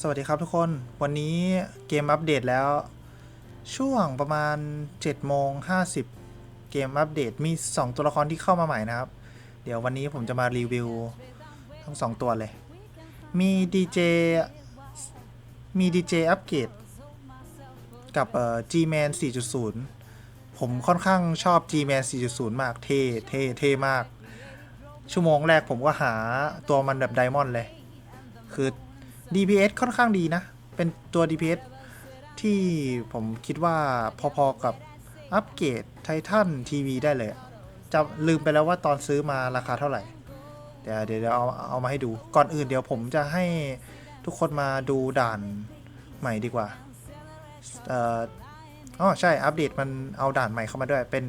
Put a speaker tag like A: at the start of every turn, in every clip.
A: สวัสดีครับทุกคน วันนี้เกมอัปเดตแล้ว ช่วงประมาณ7โมง50 เกมอัปเดตมี 2 ตัวละครที่เข้ามาใหม่นะครับ เดี๋ยววันนี้ผมจะมารีวิว ทั้ง 2 ตัวเลย มีดีเจมีดีเจอัปเกรดกับเอ่อ G-Man 4.0 ผมค่อนข้างชอบ G-Man 4.0 มากเท่เท่เท่มาก ชั่วโมงแรกผมก็หาตัวมันแบบไดมอนด์เลย คือ DPS ค่อนข้างดีนะ เป็นตัว DPS ที่ผมคิดว่าพอๆกับอัปเกรดไททันทีวีได้เลยจะลืมไปแล้วว่าตอนซื้อมาราคาเท่าไหร่เดี๋ยวเดี๋ยวเดี๋ยวเอาเอามาให้ดู ก่อนอื่นเดี๋ยวผมจะให้ทุกคนมาดูด่านใหม่ดีกว่าเอ่ออ๋อใช่อัปเดตมันเอาด่านใหม่เข้ามาด้วย เป็น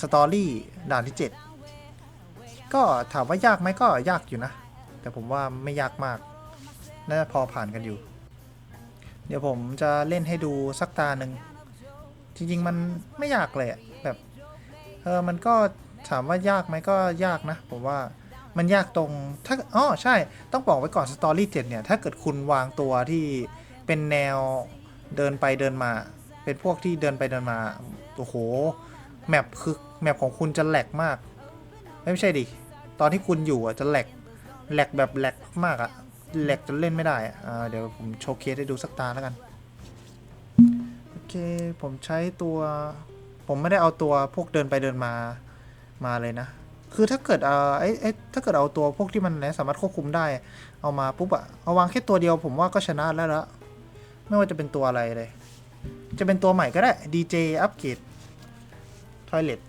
A: สตอรี่ด่านที่ 7 ก็ถามว่ายากไหมก็ยากอยู่นะ แต่ผมว่าไม่ยากมาก น่าจะพอผ่านกันอยู่ เดี๋ยวผมจะเล่นให้ดูสักตาหนึ่งจริงๆมันไม่ยากเลยอะแบบเออมันก็ถามว่ายากไหมก็ยากนะผมว่ามันยากตรงถ้าอ๋อใช่ต้องบอกไว้ก่อนสตอรี่เจ็ดเนี่ย ถ้าเกิดคุณวางตัวที่เป็นแนวเดินไปเดินมา เป็นพวกที่เดินไปเดินมาโอ้โหแมปคือแมปของคุณจะแหลกมาก ไม่ใช่ดิ ตอนที่คุณอยู่อะจะแหลกแหลกแบบแหลกมากอะ แหลกจนเล่นไม่ได้อ่าเดี๋ยวผมโชว์เคสให้ดูสักตาแล้วกัน โอเค ผมใช้ตัว ผมไม่ได้เอาตัวพวกเดินไปเดินมา มาเลยนะ คือถ้าเกิดเอ่อไอ้ไอ้ถ้าเกิดเอาตัวพวกที่มันสามารถควบคุมได้ เอามาปุ๊บอะเอาวางแค่ตัวเดียวผมว่าก็ชนะแล้วละไม่ว่าจะเป็นตัวอะไรเลย จะเป็นตัวใหม่ก็ได้ DJ อัปเกรด Toilet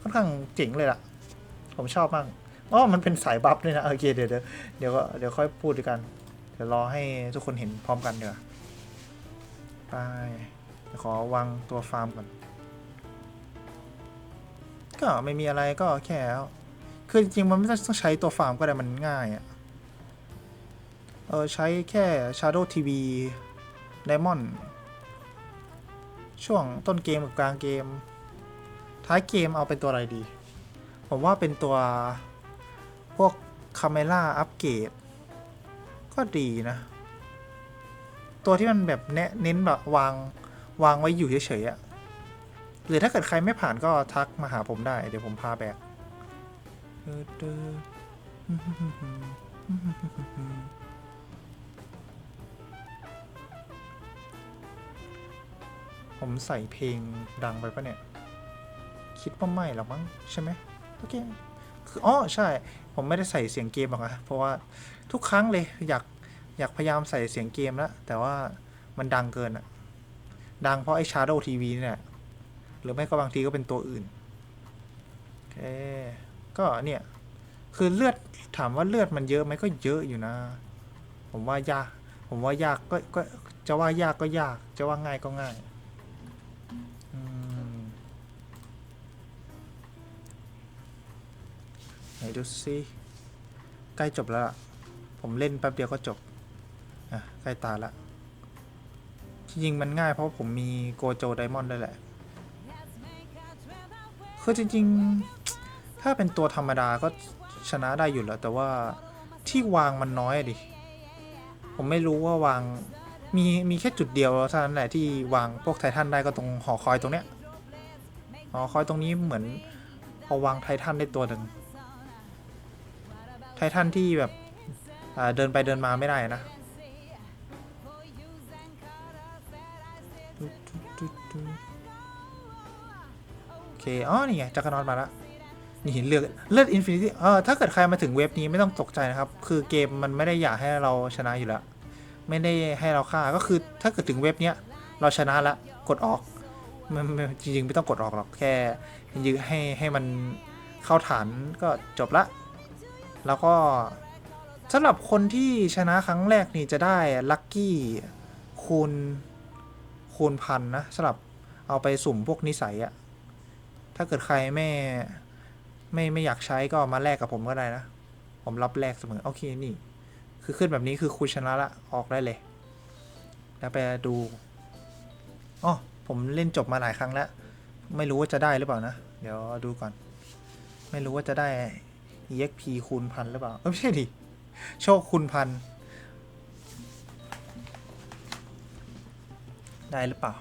A: ค่อนข้างเจ๋งเลยล่ะ ผมชอบมาก อ๋อมันเป็นสายบัฟด้วยนะโอเคเดี๋ยวเดี๋ยวเดี๋ยวก็เดี๋ยวค่อยพูดด้วยกัน เดี๋ยวรอให้ทุกคนเห็นพร้อมกันเดี๋ยวไปขอวางตัวฟาร์มก่อน ก็ไม่มีอะไรก็แค่คือจริงๆมันไม่ต้องใช้ตัวฟาร์มก็ได้มันง่ายอะ่ะเออใช้แค่ Shadow TV Diamond ช่วงต้นเกมกับกลางเกม ท้ายเกมเอาเป็นตัวอะไรดี ผมว่าเป็นตัว พวกคาเมล่าอัปเกรดก็ดีนะ ตัวที่มันแบบเน้นแบบวางวางไว้อยู่เฉยๆอะหรือถ้าเกิดใครไม่ผ่านก็ทักมาหาผมได้ เดี๋ยวผมพาแบกผมใส่เพลงดังไปปะเนี่ย คิดว่าไม่หรอกมั้งใช่ไหมโอเค คืออ๋อใช่ ผมไม่ได้ใส่เสียงเกมหรอกนะเพราะว่าทุกครั้งเลยอยากอยากพยายามใส่เสียงเกมแล้วแต่ว่ามันดังเกินอะดังเพราะไอ้ Shadow TV นี่แหละหรือไม่ก็บางทีก็เป็นตัวอื่นโอเคก็เนี่ยคือเลือดถามว่าเลือดมันเยอะไหมก็เยอะอยู่นะ ผมว่ายาก ผมว่ายากก็ก็จะว่ายากก็ยาก จะว่าง่ายก็ง่าย ไหนดูสิใกล้จบแล้วผมเล่นแป๊บเดียวก็จบอะใกล้ตาละจริงมันง่ายเพราะผมมีโกโจไดมอนด์ด้วยแหละ คือจริงๆ ถ้าเป็นตัวธรรมดาก็ชนะได้อยู่แล้ว แต่ว่าที่วางมันน้อยดิ ผมไม่รู้ว่าวาง มีมีแค่จุดเดียวเท่านั้นแหละที่วางพวกไททันได้ก็ตรงหอคอยตรงเนี้ยหอคอยตรงนี้เหมือนพอวางไททันได้ตัวหนึ่ง ททันที่แบบเดินไปเดินมาไม่ได้นะโอเค อ๋อ นี่ไงจักรนอตมาล้วนี่เลือกเลือดอินฟินิตี้เออถ้าเกิดใครมาถึงเว็บนี้ไม่ต้องตกใจนะครับ คือเกมมันไม่ได้อยากให้เราชนะอยู่แล้วไม่ได้ให้เราฆ่าก็คือถ้าเกิดถึงเว็บเนี้ยเราชนะล้วกดออกมันจริงๆไม่ต้องกดออกหรอกแค่ยื้อให้ให้มันเข้าฐานก็จบละ แล้วก็สำหรับคนที่ชนะครั้งแรกนี่จะได้ลัคกี้คูณคูณพันนะสำหรับเอาไปสุ่มพวกนิสัยอะถ้าเกิดใครไม่ไม่ไม่อยากใช้ก็มาแลกกับผมก็ได้นะ ผมรับแลกเสมอ โอเคนี่ คือขึ้นแบบนี้คือคุณชนะละ ออกได้เลย แล้วไปดูอ๋อผมเล่นจบมาหลายครั้งแล้ว ไม่รู้ว่าจะได้หรือเปล่านะ เดี๋ยวดูก่อน ไม่รู้ว่าจะได้ EXP คูณพันหรือเปล่าไม่ใช่ดิ โชคคูณพัน ได้หรือเปล่า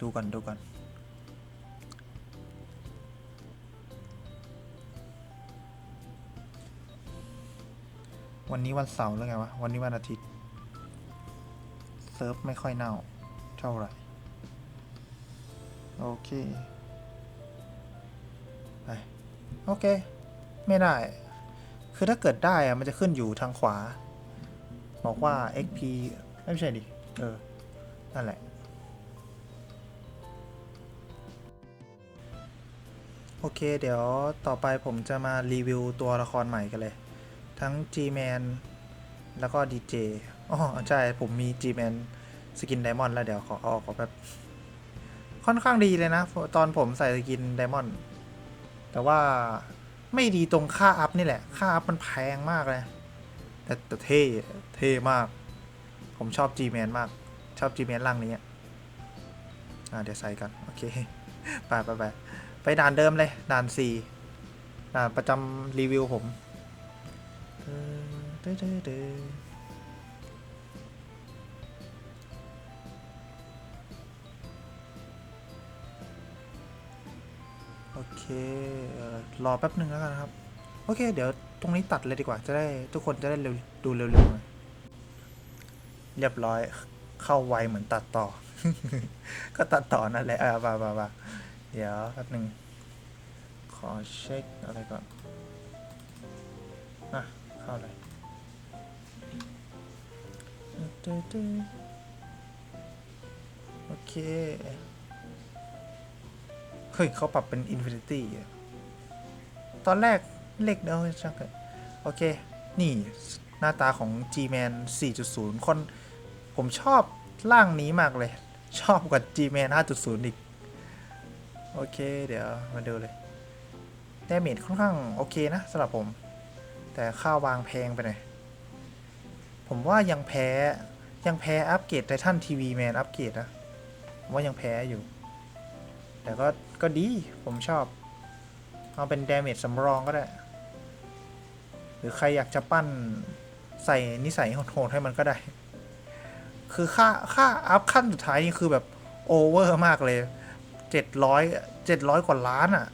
A: ดูก่อน ดูก่อน วันนี้วันเสาร์แล้วไงวะ วันนี้วันอาทิตย์ เซิร์ฟไม่ค่อยเน่า เท่าไหร่ โอเค ไป โอเค ไม่ได้ คือถ้าเกิดได้อะมันจะขึ้นอยู่ทางขวา บอกว่า XP ไม่ใช่ดิ เออ นั่นแหละ โอเค เดี๋ยวต่อไปผมจะมารีวิวตัวละครใหม่กันเลย ทั้ง G-Man แล้วก็ DJ อ๋อ ใช่ ผมมี G-Man สกินไดมอนด์แล้วเดี๋ยวขอเอาออแบบค่อนข้างดีเลยนะ ตอนผมใส่สกินไดมอนด์แต่ว่า ไม่ดีตรงค่าอัพนี่แหละ ค่าอัพมันแพงมากเลย แต่แต่เท่ เท่มาก ผมชอบ G-Man มาก ชอบ G-Man ร่างนี้ อ่าเดี๋ยวใส่กัน โอเค ไปไปไปไปด่านเดิมเลย ด่าน4ด่านประจำรีวิวผมเออเด้อเด้อ โอเครอแป๊บหนึ่งแล้วกันนะครับ โอเค เดี๋ยวตรงนี้ตัดเลยดีกว่า จะได้ทุกคนจะได้เร็วดูเร็วๆหน่อยเรียบร้อย เข้าไวเหมือนตัดต่อ ก็ตัดต่อนั่นแหละอ่าบาบาบาเดี๋ยวแป๊บหนึ่งขอเช็คอะไรก่อนอะเข้าเลยโอเค เฮ้ยเขาปรับเป็น Infinity อะตอนแรกเลขเดียวช่างเถอะโอเค นี่หน้าตาของ G-Man 4.0 คน ผมชอบร่างนี้มากเลย ชอบกว่า G-Man 5.0 อีก โอเค เดี๋ยวมาดูเลยดาเมจค่อนข้างโอเคนะสำหรับผม แต่ค่าวางแพงไปหน่อย ผมว่ายังแพ้ยังแพ้อัปเกรดไททันทีวีแมนอัปเกรดนะ ผมว่ายังแพ้อยู่ แต่ก็ก็ดีผมชอบ เอาเป็นดาเมจสำรองก็ได้ หรือใครอยากจะปั้นใส่นิสัยโหดๆให้มันก็ได้ คือค่าค่าอัพขั้นสุดท้ายนี่คือแบบโอเวอร์มากเลยเจ็ดร้อยเจ็ดร้อยกว่าล้านอะ่ะ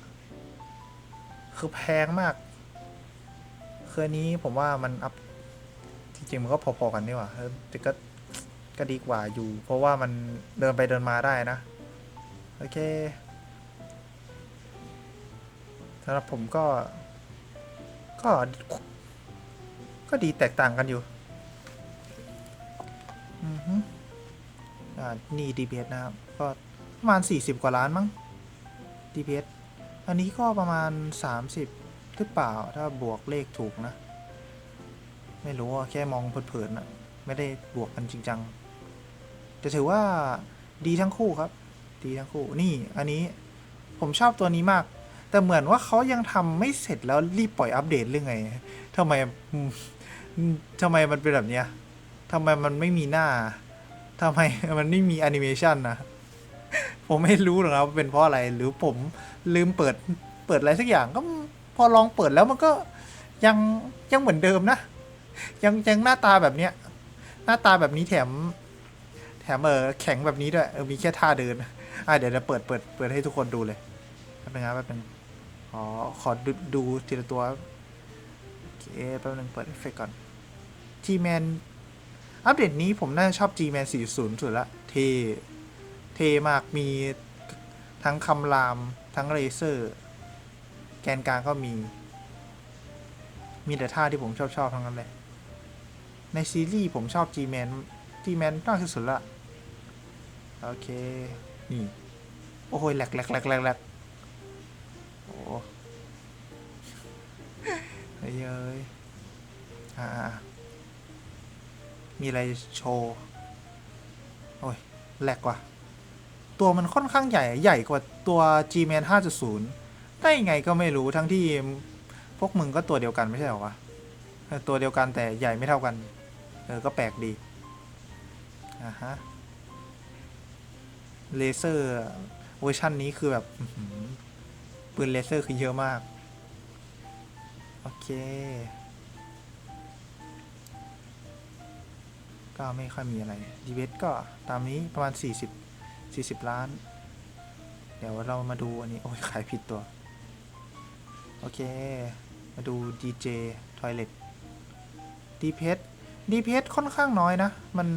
A: คือแพงมาก คืออันนี้ผมว่ามันอัพจริงๆมันก็พอๆกันนี่หว่าแต่ก็ก็ดีกว่าอยู่ เพราะว่ามันเดินไปเดินมาได้นะ โอเคสำหรับผมก็ ก็ ก็ดีแตกต่างกันอยู่อือฮึอ่า นี่ DPS นะครับ ก็ประมาณ 40 กว่าล้านมั้ง DPS อันนี้ก็ประมาณ 30 หรือเปล่า ถ้าบวกเลขถูกนะ ไม่รู้แค่มองเผินๆนะไม่ได้บวกกันจริงจังจะถือว่าดีทั้งคู่ครับ ดีทั้งคู่นี่อันนี้ผมชอบตัวนี้มาก แต่เหมือนว่าเขายังทำไม่เสร็จแล้วรีบปล่อยอัปเดตเรื่องไงทำไมทำไมมันเป็นแบบเนี้ยทำไมมันไม่มีหน้าทำไมมันไม่มีแอนิเมชันนะผมไม่รู้หรอกครับเป็นเพราะอะไรหรือผมลืมเปิดเปิดอะไรสักอย่างก็พอลองเปิดแล้วมันก็ยังยังเหมือนเดิมนะ ยังยังหน้าตาแบบเนี้ย หน้าตาแบบนี้แถม แถมเออแข็งแบบนี้ด้วยเออมีแค่ท่าเดิน อะเดี๋ยวจะเปิดเปิดเปิดให้ทุกคนดูเลยแป๊บนึงครับแป๊บนึงขอขอดูดูทีละตัวโอเคแป๊บนึงเปิดเอฟเฟกก่อน G-Man อัปเดตนี้ผมน่าจะชอบ G-Man 40 สุดละ เท เทมากมีทั้งคำราม ทั้งเลเซอร์ แกนกลางก็มี มีแต่ท่าที่ผมชอบชอบทั้งนั้นเลย ในซีรีส์ผมชอบ G-Man G-Man มากที่สุดละ โอเค นี่ โอ้โหแหลกแหลกแหลกแหลกแหลกโอ้เฮ้ยเอ้ยอ่ามีอะไรโชว์ โอ้ยแหลกว่ะ ตัวมันค่อนข้างใหญ่ ใหญ่กว่าตัว G-Man 5.0 ได้ยังไงก็ไม่รู้ทั้งที่พวกมึงก็ตัวเดียวกันไม่ใช่หรอวะตัวเดียวกันแต่ใหญ่ไม่เท่ากัน เออ ก็แปลกดี อ่าฮะ เลเซอร์เวอร์ชันนี้คือแบบปืนเลเซอร์คือเยอะมาก โอเค ก็ไม่ค่อยมีอะไรดีเวสก็ตามนี้ประมาณ 40 40 ล้าน เดี๋ยวเรามาดูอันนี้ โอ้ย ขายผิดตัว โอเค มาดู DJ Toilet DPS DPS ค่อนข้างน้อยนะ มัน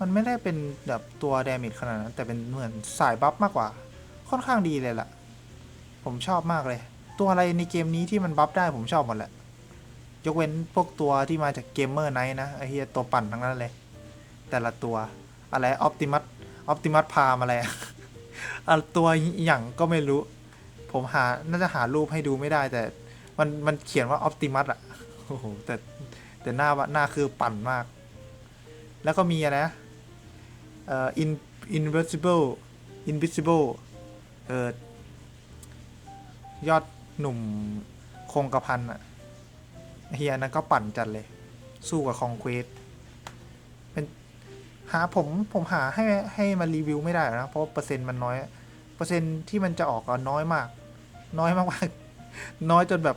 A: มันไม่ได้เป็นแบบตัวด a เมจขนาดนั้น แต่เป็นเหมือนสายบัฟมากกว่า ค่อนข้างดีเลยล่ะ ผมชอบมากเลย ตัวอะไรในเกมนี้ที่มันบัฟได้ผมชอบหมดแหละ ยกเว้นพวกตัวที่มาจากเกมเมอร์ไนท์นะไอเฮียตัวปั่นทั้งนั้นเลย แต่ละตัวอะไรออปติมัสออปติมัสพามอะไรอะตัวอย่างก็ไม่รู้ ผมหาน่าจะหารูปให้ดูไม่ได้แต่มันมันเขียนว่าออปติมัสอะโอ้โหแต่แต่หน้าหน้าคือปั่นมาก แล้วก็มีอะไรนะ เอ่อ in invisible invisible เออยอดหนุ่มคงกระพันอะเฮียนั้นก็ปั่นจัดเลย สู้กับคองเควสเป็นหาผมผมหาให้ให้มันรีวิวไม่ได้นะ เพราะเปอร์เซ็นต์มันน้อย เปอร์เซ็นต์ที่มันจะออกก็น้อยมาก น้อยมากๆ น้อยจนแบบ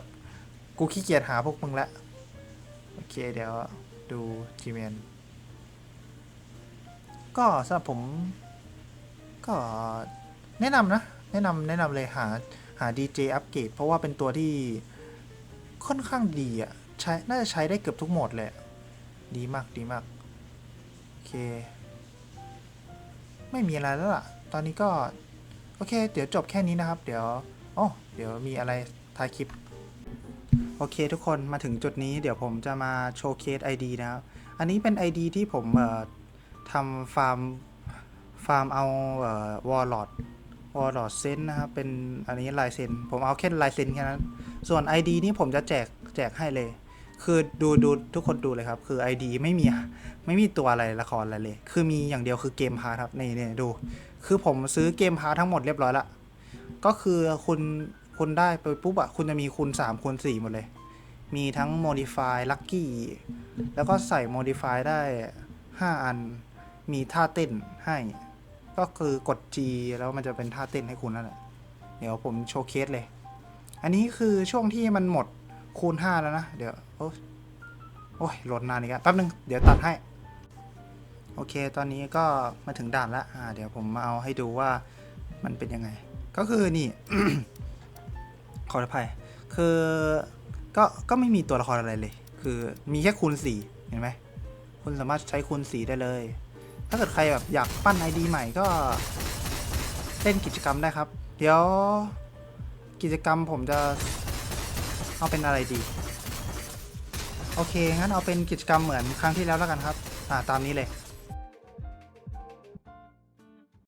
A: กูขี้เกียจหาพวกมึงละ โอเคเดี๋ยวดูจีเมน ก็สำหรับผมก็แนะนำนะ แนะนำแนะนำเลยหาหา DJ อัปเกรดเพราะว่าเป็นตัวที่ค่อนข้างดีอะใช้น่าจะใช้ได้เกือบทุกโหมดเลยอะดีมากดีมาก โอเค ไม่มีอะไรแล้วล่ะ ตอนนี้ก็ โอเค เดี๋ยวจบแค่นี้นะครับ เดี๋ยวอ๋อเดี๋ยวมีอะไรท้ายคลิป โอเคทุกคนมาถึงจุดนี้เดี๋ยวผมจะมาโชว์เคส ID นะครับ อันนี้เป็น ID ที่ผมเอ่อ ทำฟาร์ม ฟาร์มเอาเอ่อวอลลอดวอลลอดเซนนะครับ เป็นอันนี้ลายเซนผมเอาแค่ลายเซนแค่นั้น ส่วน ID นี่ผมจะแจกแจกให้เลย คือดูดูทุกคนดูเลยครับ คือ ID ไม่มีไม่มีตัวอะไรละครอะไรเลย คือมีอย่างเดียวคือเกมพาร์ทครับนี่นี่ดู คือผมซื้อเกมพาร์ททั้งหมดเรียบร้อยละก็คือคุณคุณได้ไปปุ๊บอะคุณจะมีคูณ3คูณ4หมดเลย มีทั้ง modify lucky แล้วก็ใส่ modify ได้ 5 อัน มีท่าเต้นให้ ก็คือกด G แล้วมันจะเป็นท่าเต้นให้คุณนั่นแหละ เดี๋ยวผมโชว์เคสเลย อันนี้คือช่วงที่มันหมดคูณ 5 แล้วนะ เดี๋ยวโอ้ยโอ้ยโหลดนานอีกแล้วแป๊บนึง เดี๋ยวตัดให้ โอเค ตอนนี้ก็มาถึงด่านล้วอ่า เดี๋ยวผมมาเอาให้ดูว่ามันเป็นยังไง ก็คือนี่ ขออภัย คือ ก็ ก็ไม่มีตัวละครอะไรเลย คือมีแค่คูณสี่เห็นไหม คุณสามารถใช้คูณสี่ได้เลย ถ้าเกิดใครแบบอยากปั้นไอดีใหม่ก็เล่นกิจกรรมได้ครับ เดี๋ยวกิจกรรมผมจะเอาเป็นอะไรดี โอเค งั้นเอาเป็นกิจกรรมเหมือนครั้งที่แล้วแล้วกันครับ อ่า ตามนี้เลย